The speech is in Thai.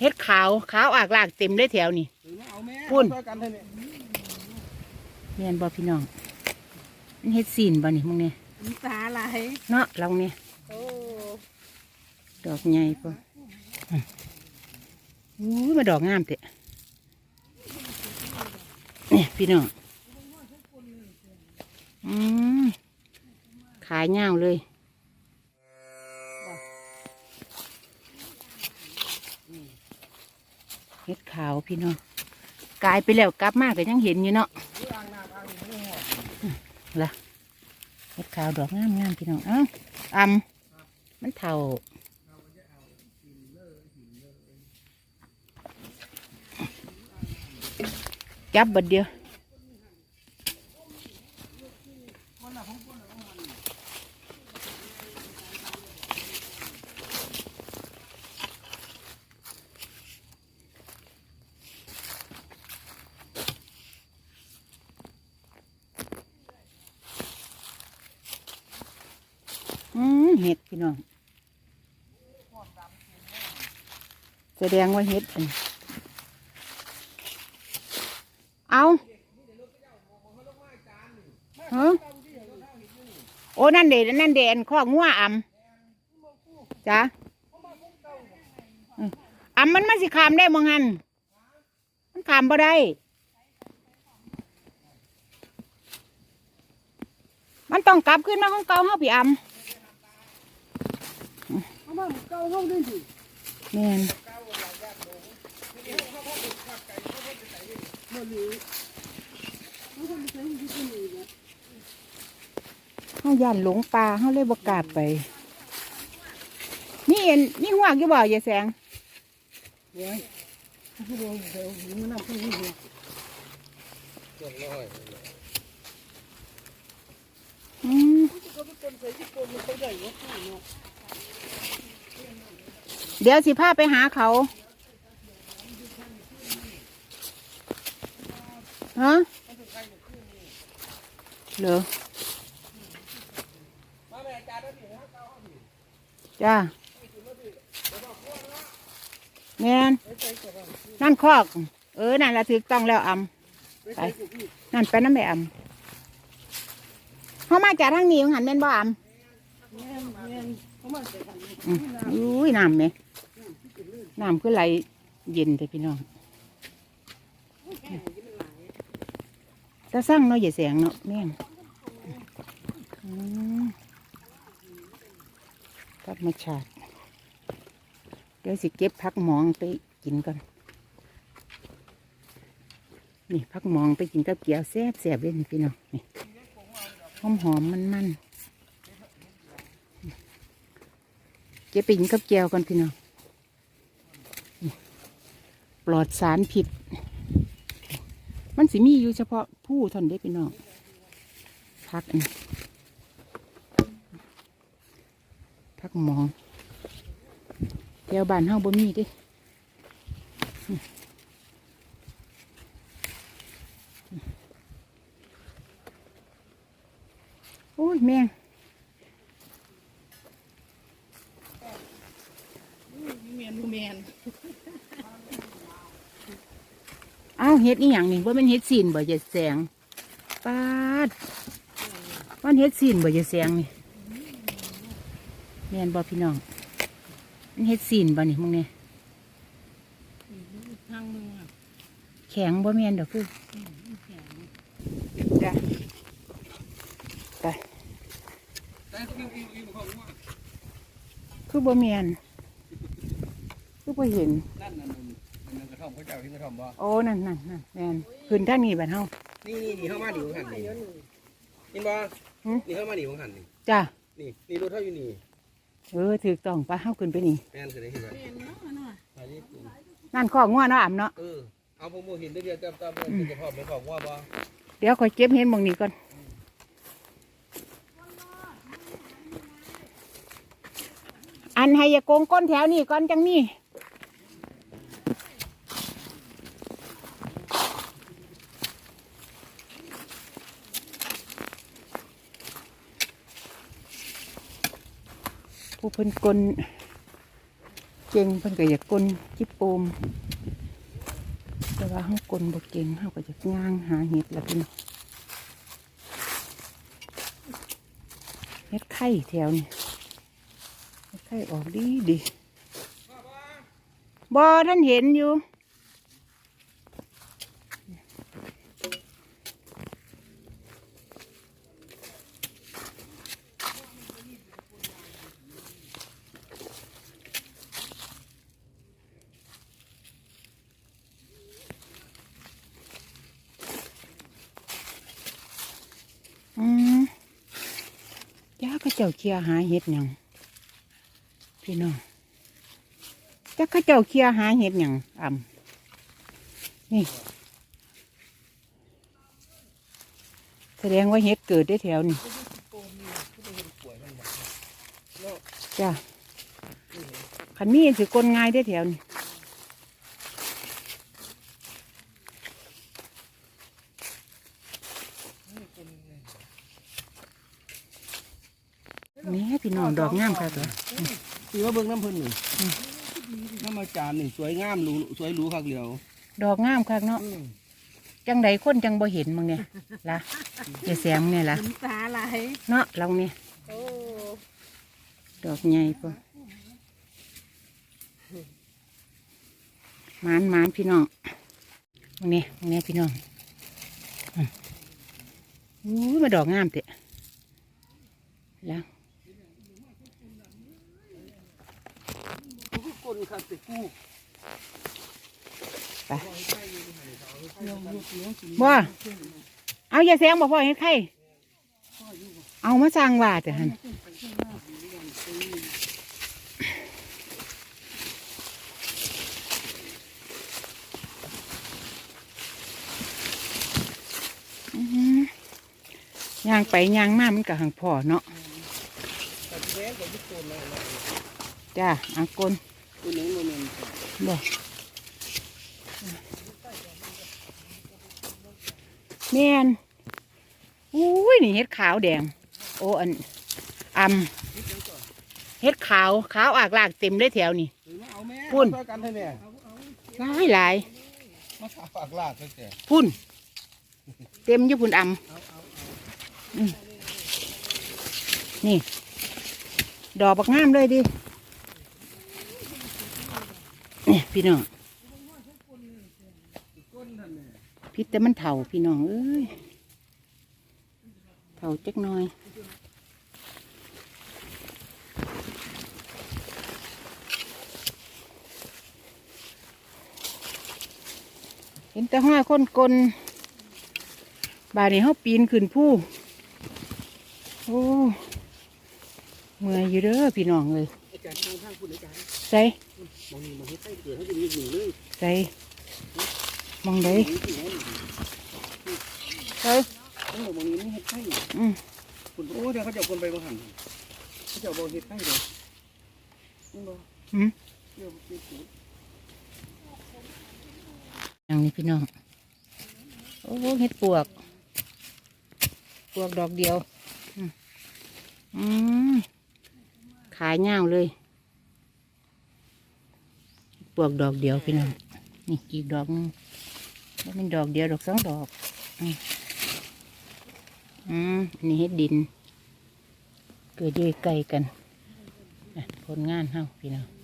เฮ็ดขาวขาวอากลากเต็มเลยแถวนี่ถือมาเอาแม่พุ่นช่วยกันเลยเนี่ยเมียนบ่พี่น้องมันเฮ็ดซีนบ่นี่มึงเนี่ยมีปลาไหลเนาะเราเนี่ยโอ้ดอกใหญ่ปะอู้ยมาดอกงามเตะนี่พี่น้องอืมขายเงาวเลย เฮ็ดขาวพี่น้องกลายไปแล้วกลับมากก็ยังเห็นอยู่เนาะละเฮ็ดขาวดอกงามงามพี่น้องเอ้าอำมันเท่าจับบัดเดียว อืมเห็ดพี่น้องแสดงว่าเห็ดอันเอาฮะโอ้นั่นเดนั่นเดนข้องัวอ่ำจ้ะอ่ำมันมาสิขามได้มองหันมันขามบ่ได้มันต้องกลับขึ้นมาของเก่าเฮาพี่อ่ำ แมนเฮาย่านหลงป่าเฮาเลยบ่กล้าไป นี่เอ็นนี่หวกอยู่บ่ยายแสงเฮ้ยผู้บริโภคเดี๋ยวมันน่าพูดนี่เลยอืม เขาเป็นคนใส่ที่คนมันเขาใหญ่กว่าผู้เนาะเดี๋ยวสิพาไปหาเขาฮะเหรอมาแม่อาจารย์ได้ดิฮะเก้าห้องดิจ้าแมนไปใส่กับเรานั่นคอก เออ นั่นละถูกต้องแล้วอไปใส่กับพี่ำนั่นไปน้ำแม่อำเขามาจากทางนี้ของหันแม่นบ่อำแม่นแม่นเขามาใส่กันอืมอุ้ยน้ำไหม น้ำคือไหลเย็นแต่พี่น้องจะสร้างเนาะอย่าแสงเนาะแม่งอืมธรรมชาติเดี๋ยวสิเก็บพักหมองไปกินก่อนนี่พักหมองไปกินกับเกี๊ยวแซ่บแซ่บเลยนี่พี่น้องนี่หอมหอมมันมันเก็บไปกินกับแก้วกันพี่น้อง ปลอดสารผิด มันสิมีอยู่เฉพาะผู้ทานนได้พี่น้องพักอันนี้พักหมองแถวบ้านเฮาบ่มีเดิโอ้ยแม่งเมีนดูเมน เอ้าเฮ็ดนี่อย่างนี่ว่าเป็นเฮ็ดซีนบ่จะแสงปาดว่าเฮ็ดซีนบ่จะแสงนี่แม่นบ่พี่น้องมันเฮ็ดซีนบ่นี่มึงเนี่ยทางมึงอะแข็งบ่แม่นดอกคือจ้ะไปแต่ก็มีอีกอีกของว่าคือบ่แม่นคือบ่เห็นนั่นนั่นนั่นกระท่อ มเขาเจ้าที่กระท่อมบ่โอ้นั่นนั่นนั่นแม่นขึ้นทางนี้บัดเฮานี่นี่นี่เข้ามาดิของหันนี่เห็นบ่หืมนี่เข้ามาดิของหันนี่จ้ะนี่นี่รถเท่าอยู่นี่เออถูกต้องปะเฮาขึ้นไปนี่แม่นคือได้เห็นไหมเมียนเนาะเนาะไปนี่นั่นข้องัวเนาะอ่ำเนาะเออเอาผมบ่เห็นได้เดียวแต่แต่เป็นกระท่อมเป็นของว่าบ่เดี๋ยวคอยเก็บเห็นหมองนี้ก่อนอันให้อยาโกงก้นแถวนี่ก่อนจังนี่ ผู้เพิ่นกลเก่งเพิ่นก็อยากกลจิปโปมแต่ว่าเฮากลบกเก่งเฮาก็จะย่างหาเห็ดละพี่น้องเห็ดไข่แถวนี่เห็ดไข่ออกดีดีบอท่านเห็นอยู่ ย่าก็เจ้าเคลียหาเห็ดหยังพี่น้องจ้าก็เจ้าเคลียหาเห็ดหยังอ่ำนี่ แสดงว่าเห็ดเกิดได้แถวนี่จ้าขันมีสิกลง่ายได้แถวนี่ น้องดอกงามค่ะตัวสีว่าเบิ่งน้ำเพิ่นนี่น้ำอาจารย์นี่สวยงามหรูสวยหรูคักเหลียว ดอกงามค่ะเนาะจังใดคนจังบ่เห็นมึงเนี่ยล่ะเจะแสงเนี่ยล่ะตาไหลเนาะเราเนี่ยดอกใหญ่ปะมานมานพี่น้องมึงเนี่ยมึงเนี่ยพี่น้องอู้มาดอกงามเตะแล้ว คนคักแต่กูไปบ่เอาอย่าแสงบ่พ่อให้ใครเอามาสร้างว่าแต่หันย่างไปย่างมามันกับหังพ่อเนาะจ้าอากล ตัวนึงตัวนึงบ่แม่นอุ้ยนี่เห็ดขาวแดง โอ้อันอำเห็ดขาวขาวอากลากเต็มเลยแถวนี่หรือมาเอาแม่พุ่นช่วยกันให้แม่หลายหลายมาฝากฝากลาดแท้พุ่น เต็มอยู่พุ่นอำอืมนี่ ดอกบักงามเลยดินี่ พี่น้องๆก้นท่านเนี่ยพิษแต่มันเถ่าพี่น้องเอ้ยเถ่าจักหน่อยเห็นแต่ห้อยคนกลบาดนี้เขาปีนขึ้นผู้โอ้เมื่อยอยู่เด้อพี่น้องเลยอาจารย์ทางทางคุณอาจารย์ใส่ มองนี่มองให้ใกล้เกิดให้ดูอยู่เลยใส่มองได้มองนี่สิแม่นี่ใส่เออมองนี่ไม่เฮ็ดใกล้อืมคุณโอ้เดี๋ยวเขาจะเอาคนไปบ่หันเขาจะเอาบ่เฮ็ดใกล้เลยนี่บ่อืมเดี๋ยวเดี๋ยวอย่างนี้พี่น้อง โอ้เห็ดปวก ปวกดอกเดียว อืมขายเงาวเลย ปวกดอกเดียวพี่น้องนี่อีกดอกหนึงแล้วเป็นดอกเดียวดอกสองดอกอืมนี่เห็ดดิน เกิดด้วยไกลกันผลงานเฮาพี่น้อง